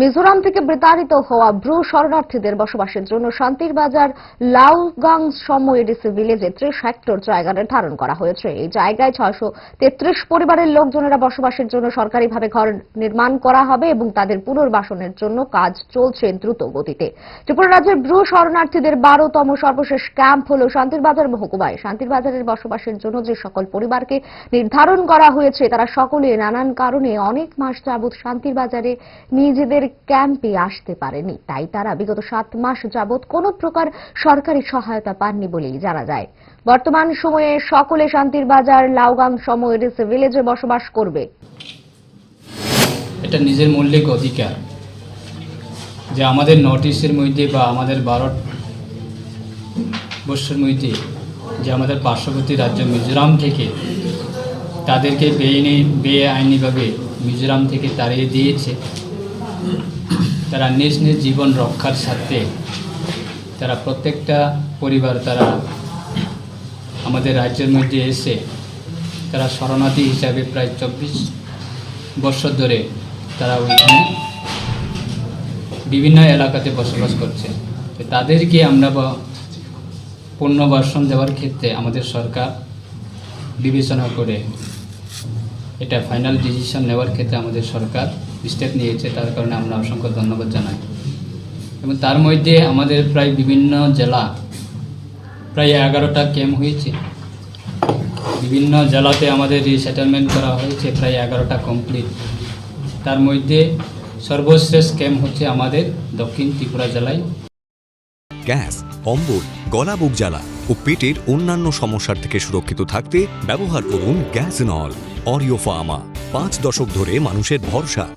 মিজোরাম থেকে বিতাড়িত হওয়া ব্রু শরণার্থীদের বসবাসের জন্য শান্তির বাজার লাউগাং সম এডিসি ভিলেজে ত্রিশ হেক্টর জায়গা নির্ধারণ করা হয়েছে। এই জায়গায় ছয়শো তেত্রিশ পরিবারের লোকজনেরা বসবাসের জন্য সরকারিভাবে ঘর নির্মাণ করা হবে এবং তাদের পুনর্বাসনের জন্য কাজ চলছে দ্রুত গতিতে। ত্রিপুরা রাজ্যের ব্রু শরণার্থীদের বারোতম সর্বশেষ ক্যাম্প হল শান্তির বাজার মহকুমায়। শান্তির বাজারের বসবাসের জন্য যে সকল পরিবারকে নির্ধারণ করা হয়েছে, তারা সকলে নানান কারণে অনেক মাস যাবৎ শান্তির বাজারে নিজেদের ক্যাম্পে আসতে পারেনি। তাই তারা বিগত সাত মাস যাবৎ কোনো প্রকার সরকারি সহায়তা পাননি বলেই জানা যায়। বর্তমান সময়ে সকলে শান্তির বাজার লাউগাং সম এডিসি ভিলেজে বসবাস করবে। এটা নিজের মৌলিক অধিকার। যে আমাদের নর্থ ইস্টের মধ্যে বা আমাদের ভারত বর্ষের মধ্যে যে আমাদের পার্শ্ববর্তী রাজ্য মিজোরাম থেকে তাদেরকে বেআইনি বেআইনিভাবে মিজোরাম থেকে তাড়িয়ে দিয়েছে। তারা নিজ নিজ জীবন রক্ষার সাথে তারা প্রত্যেকটা পরিবার তারা আমাদের রাজ্যের মধ্যে এসে তারা শরণার্থী হিসাবে প্রায় চব্বিশ বছর ধরে তারা ওইখানে বিভিন্ন এলাকাতে বসবাস করছে। তাদেরকে আমরা পুনর্বাসন দেওয়ার ক্ষেত্রে আমাদের সরকার বিবেচনা করে এটা ফাইনাল ডিসিশন নেওয়ার ক্ষেত্রে আমাদের সরকার স্টেপ নিয়েছে, তার কারণে আমরা অসংখ্য ধন্যবাদ জানাই। এবং তার মধ্যে আমাদের প্রায় বিভিন্ন জেলা, প্রায় এগারোটা ক্যাম্প হয়েছে। বিভিন্ন জেলাতে আমাদের রিসেটেলমেন্ট করা হয়েছে, প্রায় এগারোটা কমপ্লিট তার মধ্যে সর্বশেষ ক্যাম্প হচ্ছে আমাদের দক্ষিণ ত্রিপুরা জেলায়। গ্যাস অম্বল গলা বুক জ্বালা ও পেটের অন্যান্য সমস্যার থেকে সুরক্ষিত থাকতে ব্যবহার করুন গ্যাস নল অরিও ফার্মা। পাঁচ দশক ধরে মানুষের ভরসা।